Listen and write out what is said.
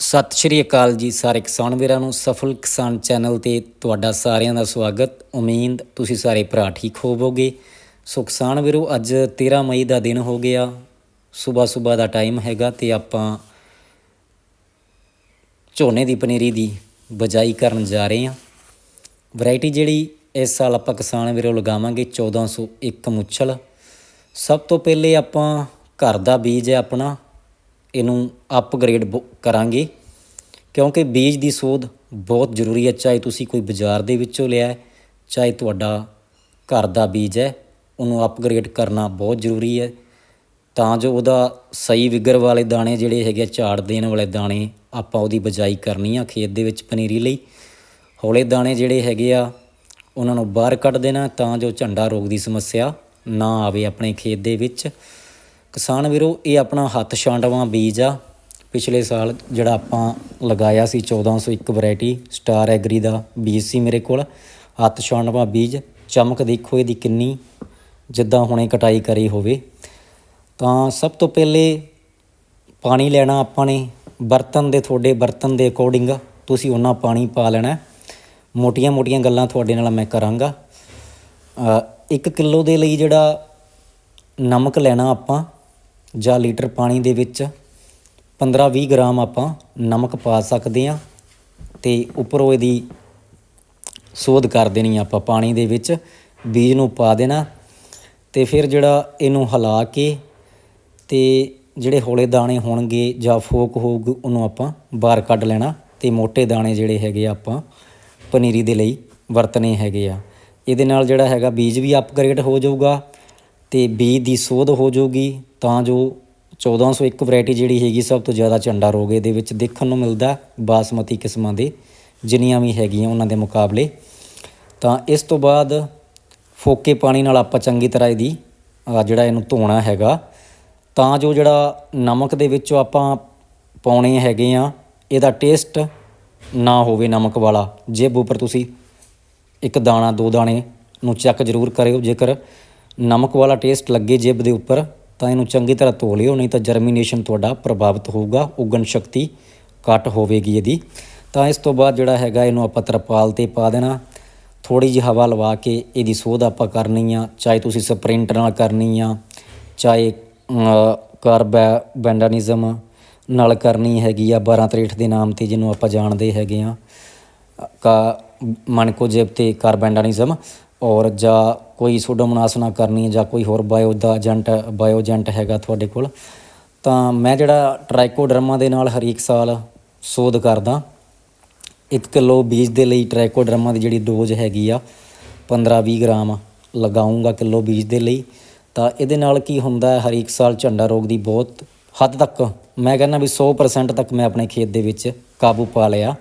ਸਤਿ ਸ਼੍ਰੀ ਅਕਾਲ ਜੀ ਸਾਰੇ ਕਿਸਾਨ ਵੀਰਾਂ ਨੂੰ, ਸਫਲ ਕਿਸਾਨ ਚੈਨਲ ਤੇ ਤੁਹਾਡਾ ਸਾਰਿਆਂ ਦਾ ਸਵਾਗਤ। ਉਮੀਦ ਤੁਸੀਂ ਸਾਰੇ ਭਰਾ ਠੀਕ ਹੋਵੋਗੇ। ਸੋ ਕਿਸਾਨ ਵੀਰੋ, ਅੱਜ 13 ਮਈ ਦਾ ਦਿਨ ਹੋ ਗਿਆ। ਸਵੇਰ ਸਵੇਰ ਦਾ ਟਾਈਮ ਹੈਗਾ ਤੇ ਆਪਾਂ ਝੋਨੇ ਦੀ ਪਨੀਰੀ ਦੀ ਬਜਾਈ ਕਰਨ ਜਾ ਰਹੇ ਹਾਂ। ਵੈਰਾਈਟੀ ਜਿਹੜੀ ਇਸ ਸਾਲ ਆਪਾਂ ਕਿਸਾਨ ਵੀਰੋ ਲਗਾਵਾਂਗੇ 1401 ਮੁੱਛਲ। ਸਭ ਤੋਂ ਪਹਿਲੇ ਆਪਾਂ ਘਰ ਦਾ ਬੀਜ ਹੈ ਆਪਣਾ। ਇਹਨੂੰ ਅਪਗ੍ਰੇਡ ਬ- ਕਰਾਂਗੇ। ਕਿਉਂਕਿ ਬੀਜ ਦੀ ਸੋਧ ਬਹੁਤ ਜ਼ਰੂਰੀ ਹੈ। ਚਾਹੇ ਤੁਸੀਂ ਕੋਈ ਬਾਜ਼ਾਰ ਦੇ ਵਿੱਚੋਂ ਲਿਆ ਚਾਹੇ ਤੁਹਾਡਾ ਘਰ ਦਾ ਬੀਜ ਹੈ ਉਹਨੂੰ ਅਪਗ੍ਰੇਡ ਕਰਨਾ ਬਹੁਤ ਜ਼ਰੂਰੀ ਹੈ। ਤਾਂ ਜੋ ਉਹਦਾ ਸਹੀ ਵਿਗਰ ਵਾਲੇ ਦਾਣੇ ਜਿਹੜੇ ਹੈਗੇ ਆ, ਝਾੜ ਦੇਣ ਵਾਲੇ ਦਾਣੇ ਆਪਾਂ ਉਹਦੀ ਬਜਾਈ ਕਰਨੀ ਆ ਖੇਤ ਦੇ ਵਿੱਚ ਪਨੀਰੀ ਲਈ। ਹੌਲੇ ਦਾਣੇ ਜਿਹੜੇ ਹੈਗੇ ਆ ਉਹਨਾਂ ਨੂੰ ਬਾਹਰ ਕੱਢ ਦੇਣਾ ਤਾਂ ਜੋ ਝੰਡਾ ਰੋਗ ਦੀ ਸਮੱਸਿਆ ਨਾ ਆਵੇ ਆਪਣੇ ਖੇਤ ਦੇ ਵਿੱਚ। ਕਿਸਾਨ ਵੀਰੋ, ਇਹ ਆਪਣਾ ਹੱਥ ਛਾਂਡਵਾਂ ਬੀਜ ਆ। ਪਿਛਲੇ ਸਾਲ ਜਿਹੜਾ ਆਪਾਂ ਲਗਾਇਆ ਸੀ 1401 ਵੈਰਾਈਟੀ ਸਟਾਰ ਐਗਰੀ ਦਾ ਬੀਜ ਸੀ ਮੇਰੇ ਕੋਲ। ਹੱਥ ਛਾਂਡਵਾਂ ਬੀਜ, ਚਮਕ ਦੇਖੋ ਇਹਦੀ ਕਿੰਨੀ, ਜਿੱਦਾਂ ਹੁਣੇ ਕਟਾਈ ਕਰੀ ਹੋਵੇ। ਤਾਂ ਸਭ ਤੋਂ ਪਹਿਲੇ ਪਾਣੀ ਲੈਣਾ ਆਪਾਂ ਨੇ, ਬਰਤਨ ਦੇ ਤੁਹਾਡੇ ਬਰਤਨ ਦੇ ਅਕੋਰਡਿੰਗ ਤੁਸੀਂ ਉਹਨਾਂ ਪਾਣੀ ਪਾ ਲੈਣਾ। ਮੋਟੀਆਂ-ਮੋਟੀਆਂ ਗੱਲਾਂ ਤੁਹਾਡੇ ਨਾਲ ਮੈਂ ਕਰਾਂਗਾ। 1 ਕਿਲੋ ਦੇ ਲਈ ਜਿਹੜਾ ਨਮਕ ਲੈਣਾ ਆਪਾਂ ਜਾਂ ਲੀਟਰ ਪਾਣੀ ਦੇ ਵਿੱਚ 15-20 ਗ੍ਰਾਮ ਆਪਾਂ ਨਮਕ ਪਾ ਸਕਦੇ ਆ ਤੇ ਉੱਪਰੋਂ ਇਹਦੀ ਸੋਧ ਕਰ ਦੇਣੀ ਆਪਾਂ ਪਾਣੀ ਦੇ ਵਿੱਚ, ਬੀਜ ਨੂੰ ਪਾ ਦੇਣਾ ਤੇ ਫਿਰ ਜਿਹੜਾ ਇਹਨੂੰ ਹਿਲਾ ਕੇ ਤੇ ਜਿਹੜੇ ਹੌਲੇ ਦਾਣੇ ਹੋਣਗੇ ਜਾਂ ਫੋਕ ਹੋਊਗੀ ਉਹਨੂੰ ਆਪਾਂ ਬਾਹਰ ਕੱਢ ਲੈਣਾ ਤੇ ਮੋٹے ਦਾਣੇ ਜਿਹੜੇ ਹੈਗੇ ਆ ਆਪਾਂ ਪਨੀਰੀ ਦੇ ਲਈ ਵਰਤਨੇ ਹੈਗੇ ਆ। ਇਹਦੇ ਨਾਲ ਜਿਹੜਾ ਹੈਗਾ ਬੀਜ ਵੀ ਅਪਗ੍ਰੇਡ ਹੋ ਜਾਊਗਾ ਅਤੇ ਬੀਜ ਦੀ ਸੋਧ ਹੋ ਜਾਊਗੀ, ਤਾਂ ਜੋ 1401 ਵੈਰਾਈਟੀ ਜਿਹੜੀ ਹੈਗੀ ਸਭ ਤੋਂ ਜ਼ਿਆਦਾ ਝੰਡਾ ਰੋਗ ਇਹਦੇ ਵਿੱਚ ਦੇਖਣ ਨੂੰ ਮਿਲਦਾ, ਬਾਸਮਤੀ ਕਿਸਮਾਂ ਦੇ ਜਿੰਨੀਆਂ ਵੀ ਹੈਗੀਆਂ ਉਹਨਾਂ ਦੇ ਮੁਕਾਬਲੇ। ਤਾਂ ਇਸ ਤੋਂ ਬਾਅਦ ਫੋਕੇ ਪਾਣੀ ਨਾਲ ਆਪਾਂ ਚੰਗੀ ਤਰ੍ਹਾਂ ਇਹਦੀ ਜਿਹੜਾ ਇਹਨੂੰ ਧੋਣਾ ਹੈਗਾ, ਤਾਂ ਜੋ ਜਿਹੜਾ ਨਮਕ ਦੇ ਵਿੱਚੋਂ ਆਪਾਂ ਪਾਉਣੇ ਹੈਗੇ ਆ, ਇਹਦਾ ਟੇਸਟ ਨਾ ਹੋਵੇ ਨਮਕ ਵਾਲਾ। ਜੇਬ ਉੱਪਰ ਤੁਸੀਂ ਇੱਕ ਦਾਣਾ, ਦੋ ਦਾਣੇ ਨੂੰ ਚੈੱਕ ਜ਼ਰੂਰ ਕਰਿਓ, ਜੇਕਰ ਨਮਕ ਵਾਲਾ ਟੇਸਟ ਲੱਗੇ ਜੇਬ ਦੇ ਉੱਪਰ, ਤਾਂ ਇਹਨੂੰ ਚੰਗੀ ਤਰ੍ਹਾਂ ਧੋ ਲਿਓ, ਨਹੀਂ ਤਾਂ ਜਰਮੀਨੇਸ਼ਨ ਤੁਹਾਡਾ ਪ੍ਰਭਾਵਿਤ ਹੋਊਗਾ, ਉਗਣ ਸ਼ਕਤੀ ਘੱਟ ਹੋਵੇਗੀ ਇਹਦੀ। ਤਾਂ ਇਸ ਤੋਂ ਬਾਅਦ ਜਿਹੜਾ ਹੈਗਾ, ਇਹਨੂੰ ਆਪਾਂ ਤਰਪਾਲ ਤੇ ਪਾ ਦੇਣਾ। ਥੋੜੀ ਜਿਹੀ ਹਵਾ ਲਵਾ ਕੇ ਇਹਦੀ ਸੋਧ ਆਪਾਂ ਕਰਨੀ ਆ, ਚਾਹੇ ਤੁਸੀਂ ਸਪ੍ਰਿੰਟ ਨਾਲ ਕਰਨੀ ਆ, ਚਾਹੇ ਕਾਰਬੈ ਬੈਂਡਾਨਿਜ਼ਮ ਨਾਲ ਕਰਨੀ ਹੈਗੀ ਆ 1263 ਦੇ ਨਾਮ ਤੇ ਜਿਹਨੂੰ ਆਪਾਂ ਜਾਣਦੇ ਹੈਗੇ ਆ, ਕਾ ਮਨਕੋ ਜੇਬ ਤੇ ਕਾਰਬੈਂਡਾਨਿਜ਼ਮ ਔਰ ਜਾਂ ਕੋਈ ਸੋਡੋਮੋਨਾਸ ਨਾਲ ਕਰਨੀ ਜਾਂ ਕੋਈ ਹੋਰ ਬਾਇਓ ਦਾ ਏਜੰਟ ਬਾਇਓ ਹੈਗਾ ਤੁਹਾਡੇ ਕੋਲ, ਤਾਂ ਮੈਂ ਜਿਹੜਾ ਟ੍ਰਾਈਕੋਡਰਮਾ ਦੇ ਨਾਲ ਹਰੇਕ ਸਾਲ ਸੋਧ ਕਰਦਾ। 1 ਕਿਲੋ ਬੀਜ ਦੇ ਲਈ ਟ੍ਰਾਈਕੋਡਰਮਾ ਦੀ ਜਿਹੜੀ ਡੋਜ਼ ਹੈਗੀ ਆ 15-20 ਗ੍ਰਾਮ ਲਗਾਉਂਗਾ ਕਿਲੋ ਬੀਜ ਦੇ ਲਈ। ਤਾਂ ਇਹਦੇ ਨਾਲ ਕੀ ਹੁੰਦਾ ਹੈ, ਹਰੇਕ ਸਾਲ ਝੰਡਾ ਰੋਗ ਦੀ ਬਹੁਤ ਹੱਦ ਤੱਕ, ਮੈਂ ਕਹਿੰਦਾ ਵੀ 100% ਤੱਕ ਮੈਂ ਆਪਣੇ ਖੇਤ ਦੇ ਵਿੱਚ ਕਾਬੂ ਪਾ ਲਿਆ।